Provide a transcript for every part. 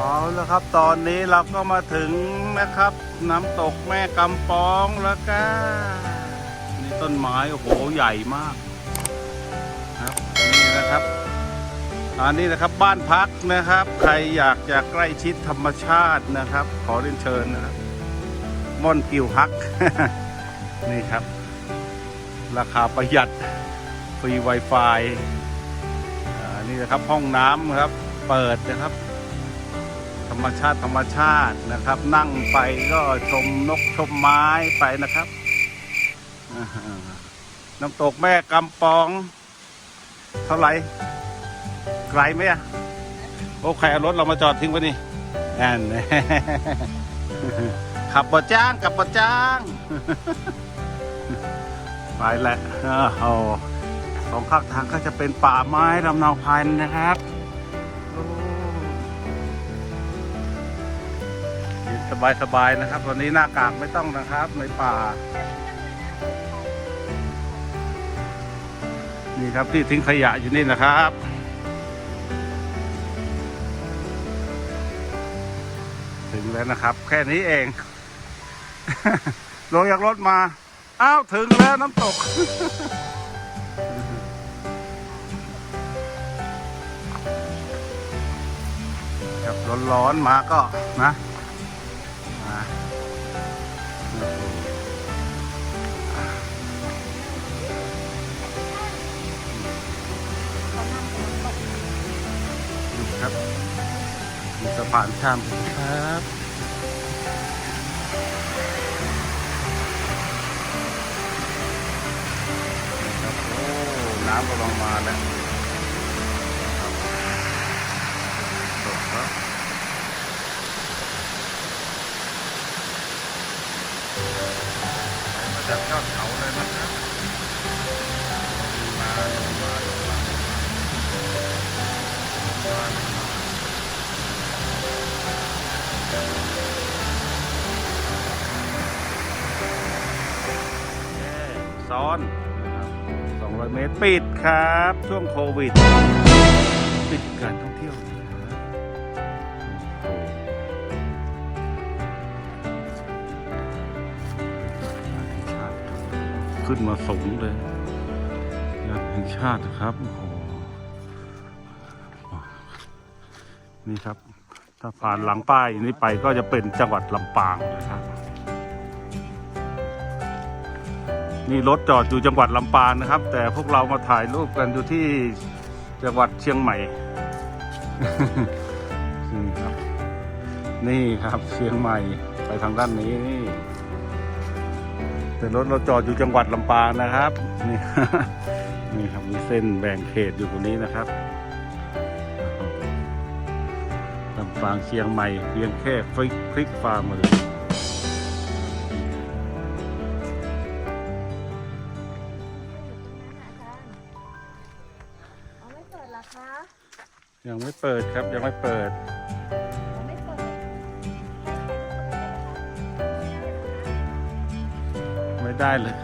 เอาแล้วครับตอนนี้เราก็มาถึงนะครับ น้ำตกแม่กำปองแล้วก็นี่ต้นไม้โอ้โหใหญ่มากครับนี่นะครับอันนี้นะครับบ้านพักนะครับ ใครอยากจะใกล้ชิดธรรมชาตินะครับ ขอเรียนเชิญนะครับม่อนกิวฮัก นี่ครับ ราคาประหยัดฟรี Wi-Fi อ่านี่นะครับห้องน้ำครับ เปิดนะครับ รรมชาติธรรมชาตินะครับ นั่งไปก็ชมนกชมไม้ไปนะครับ น้ำตกแม่กำปอง เท่าไหร่ไกลไหมอะโอ้ใครเอารถเรามาจอดทิ้งไว้นี่แอนขับบ่จ้างขับบ่จ้าง ไปแหละอ้าวโหสองข้างทางก็จะเป็นป่าไม้ลำนาวพันธ์นะครับ สบายๆนะครับ วันนี้หน้ากากไม่ต้องนะครับในป่า นี่ครับที่ทิ้งขยะอยู่นี่นะครับถึงแล้วนะครับ แค่นี้เอง ลงจากรถมา อ้าว ถึงแล้วน้ำตก ครับร้อนๆมาก็นะ ครับมีสะพานข้ามครับครับโอ้น้ำกำลังมาแล้วตกครับมาจากยอดเขาเลยนะครับ ซ้อน 200 เมตร ปิดครับ ช่วงโควิด ปิดการท่องเที่ยวขึ้นมาสูงเลยงานแห่งชาติครับโอ้โหนี่ครับ ถ้าผ่านหลังป้ายนี้ไปก็จะเป็นจังหวัดลำปางนะครับ นี่รถจอดอยู่จังหวัดลำปางนะครับ แต่พวกเรามาถ่ายรูปกันอยู่ที่จังหวัดเชียงใหม่ นี่ครับ นี่ครับเชียงใหม่ไปทางด้านนี้นี่แต่รถเราจอดอยู่จังหวัดลำปางนะครับนี่นี่ครับมีเส้นแบ่งเขตอยู่ตรงนี้นะครับลำปางเชียงใหม่เพียงแค่ฟลิกคลิกฟ้ามือ รอคะยังไม่เปิดครับยังไม่เปิดเอาไม่เปิดไม่ได้เลย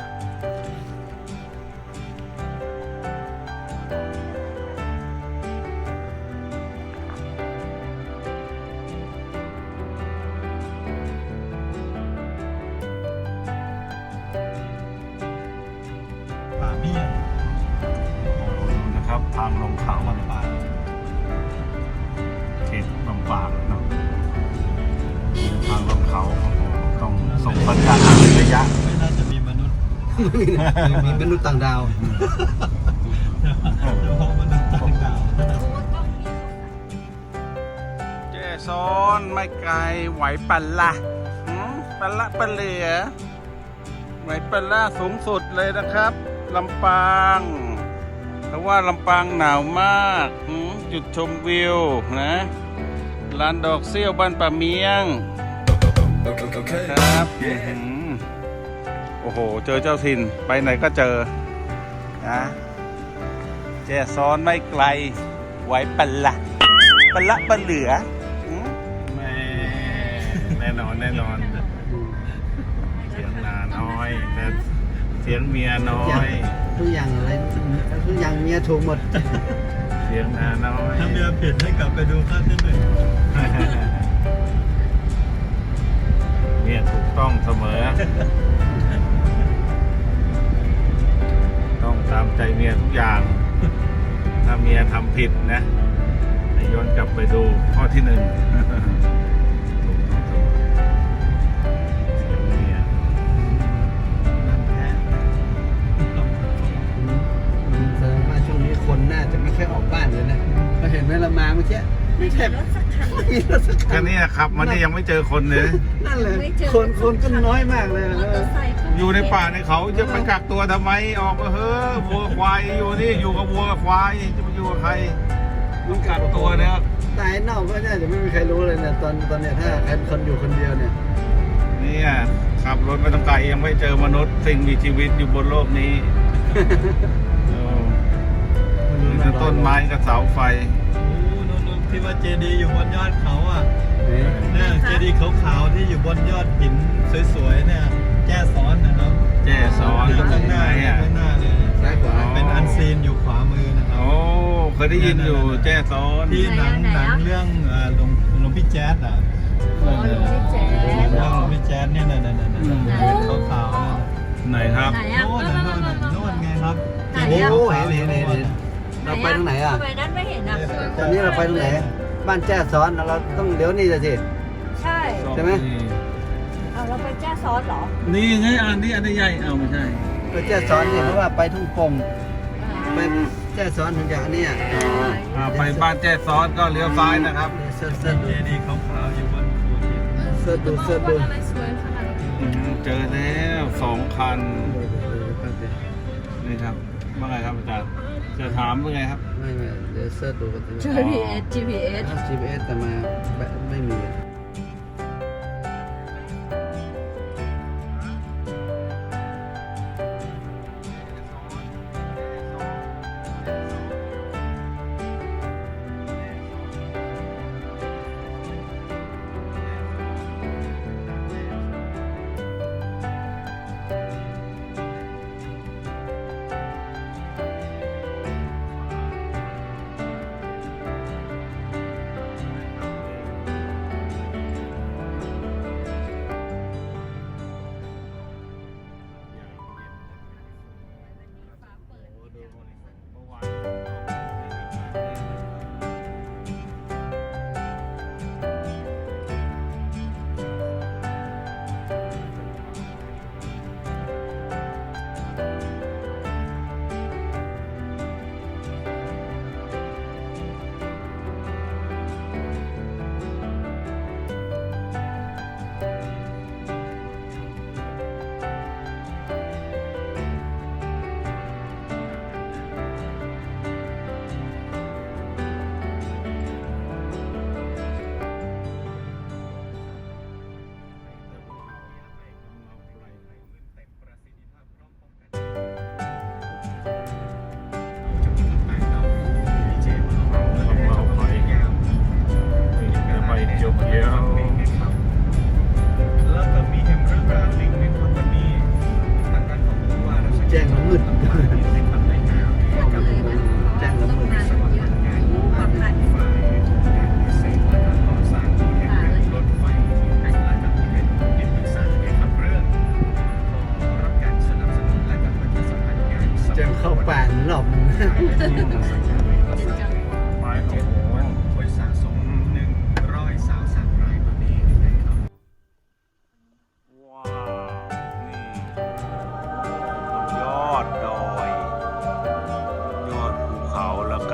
มีมนุษย์ต่างดาวเฉพาะมนุษย์ต่างดาวเจซอนไม่ไกลไหวปันละหืมปันละปันเหลือไหวปันละสูงสุดเลยนะครับลำปางแต่ว่าลำปางหนาวมากหืมจุดชมวิวนะลานดอกเซี่ยวบ้านป่าเมียงครับอื้อหือ โอ้โห เจอเจ้าถิ่นไปไหนก็เจอนะเจซ้อนไม่ไกลไหวปันละปละปัเหลือแม่แน่นอนแน่นอนเสียงนาน้อยแต่เสียงเมียน้อยทุกอย่างอะไรทุกอย่างเมียถูกหมด เสียงนาน้อยถ้าเมียผิดให้กลับไปดูภาพที่หนึ่งเมียถูกต้องเสมอ ตามใจเมียทุกอย่าง ถ้าเมียทำผิดนะย้อนกลับไปดูข้อที่หนึ่งถูกไหมถูกเมียนั่นแท้แสดงว่าช่วงนี้คนน่าจะไม่ค่อยออกบ้านเลยนะเราเห็นไหมเรามาเมื่อกี้ไม่แทบรถสักคันมีรถสักคันแค่นี้ครับ มันนี่ยังไม่เจอคนเลย นั่นเลย คนคนก็น้อยมากเลยมอเตอร์ไซค์ อยู่ในป่าในเขาจะไปกักตัวทำไมออกมาเฮ้อะวัวควายอยู่นี่อยู่กับวัวกับควายจะไปอยู่กับใครต้องกักตัวเนี่ยตายนอกก็น่าจะไม่มีใครรู้เลยนะตอนตอนเนี้ยถ้าใครคนอยู่คนเดียวเนี่ยเนี่ยขับรถไปตั้งไกลยังไม่เจอมนุษย์สิ่งมีชีวิตอยู่บนโลกนี้เออมีแต่ต้นไม้กับเสาไฟโอ้นู่นนู่นที่ว่าเจดีย์อยู่บนยอดเขาอะนี่เนี่ยเจดีย์ขาวๆที่อยู่บนยอดหินสวยๆเนี่ยแจ้ซ้อน ซีนอยู่ขวามือนะครับโอ้เคยได้ยินอยู่แจ้ซ้อน ที่หนังหนังเรื่องเอ่อหลวงหลวงพี่แจ๊ดอะอ๋อหลวงพี่แจ๊เรื่องดหลวงพี่แจ๊ดเนี่ยนั่นนั่นนั่นนั่นนั่นขาวๆนั่นไหนครับ ไหนอะโน่นน่ะโน่นน่ะโน่นไงครับไหนโอ้อะโหเห็นเห็นเห็นเห็น เราไปตรงไหนอะ ทำไมนั้นไม่เห็นอะตอนนี้เราไปตรงไหน บ้านแจ้ซ้อนเราต้องเดี๋ยวนี่จะสิ ใช่ใช่ไหม เอาเราไปแจ้ซ้อนเหรอ นี่ไงอันนี้อันนี้ใหญ่เอาไม่ใช่ ไปแจ้ซ้อนเนี่ยเพราะว่าไปทุ่งปง ไปแจ้ซ้อนถึงจากอันเนี้ยอ่าไปบ้านแจ้ซ้อนก็เลี้ยวซ้ายนะครับเสิร์ชเจเสิร์ชดูดีย์ขาวๆอยู่บนโขดหินเสิร์ชดูเสิร์ชดูอะไรสวยขนาดนี้อืมเจอแล้วสองคันนี่ครับว่าไงครับอาจารย์จะถามว่าไงครับไม่ไม่เดี๋ยวเสิร์ชดูกัน GPS GPS GPS แต่มาไม่มี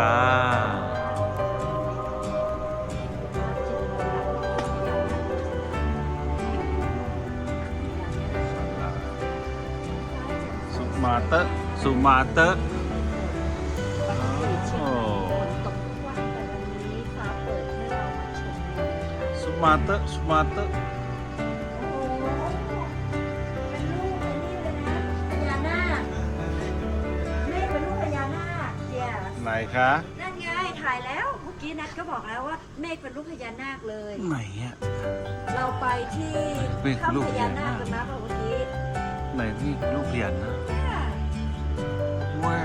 เขาแล้วก็สุมาเตะสุมาเตะปกติเชียงใหม่ฝนตกทุกวันแต่วันนี้ฟ้าเปิดให้เรามาชมวิวค่ะสุมาเตะสุมาเตะโนคะ นั่นไงถ่ายแล้วเมื่อกี้นัดก็บอกแล้วว่าเมฆเป็นลูกพญานาคเลย ไหนอะเราไปที่เมฆเป็นลูกถ้ำพพญาญานานาคคกันนะเมื่อกี้ไหนนี่ลูกเพียนนะเนี่ยแว่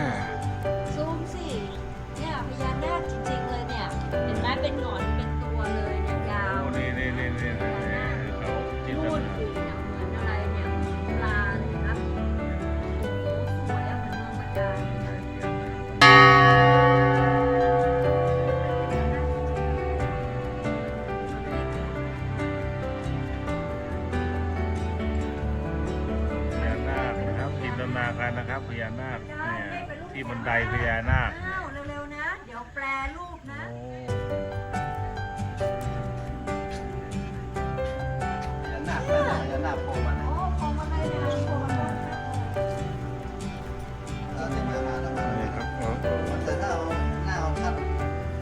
นะครับพญานาคเนี่ยที่บันไดพญานาคอ้าวเร็วๆนะ เดี๋ยวแปลรูปนะ โอ้พญานาคนั่นน่ะพญานาคโผล่มานะโอ้คงมาเลยนะคงมาเลยเอาเนี่ยมามาแล้วมานี่ครับโอ้โหแต่ถ้าเอาหน้าเอาชัด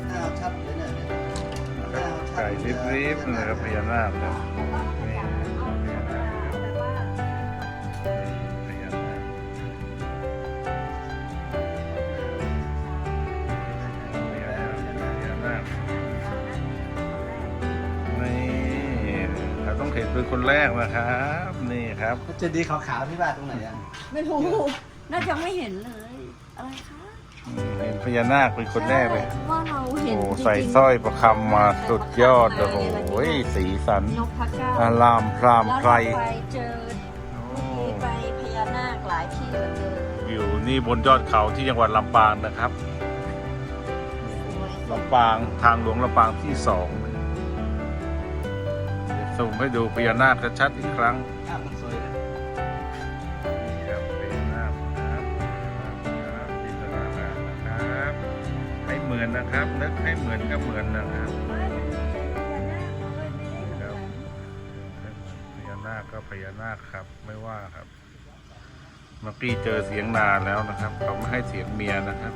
หน้าเอาชัดเลยเนี่ยเนี่ยหน้าเอาชัดไก่ริบๆนะครับพญานาคครับ คนแรกนะครับ นี่ครับเจะดีย์ขาวๆที่บ้านตรงไหนอะไม่รู้น่าจะไม่เห็นเลย อะไรคะเห็นพญานาคเป็นคนแรกเลยว่าเราเห็นโอ้จริงๆใส่สร้อยประคำมาสุดยอดโอ้โหสีสันนกพระเก้าอารามพรามแล้วไพรเราไปเจอโอ้มีไปพญานาคหลายที่เหลือเกินอยู่นี่บนยอดเขาที่จังหวัดลำปางนะครับสวยลำปางทางหลวงลำปางที่สอง เดี๋ยวซูมให้ดูพญานาคชัดๆอีกครั้งภาพมันสวยเลยนี่ครับพญานาคครับครับจินตนาการนะครับให้เหมือนนะครับนึกให้เหมือนก็เหมือนนะครับไม่มันไม่ใช่พญานาคเลยไม่ได้เหมือนพญานาคก็พญานาคครับไม่ว่าครับเมื่อกี้เจอเสียงนานแล้วนะครับเขาไม่ให้เสียงเมียนะครับ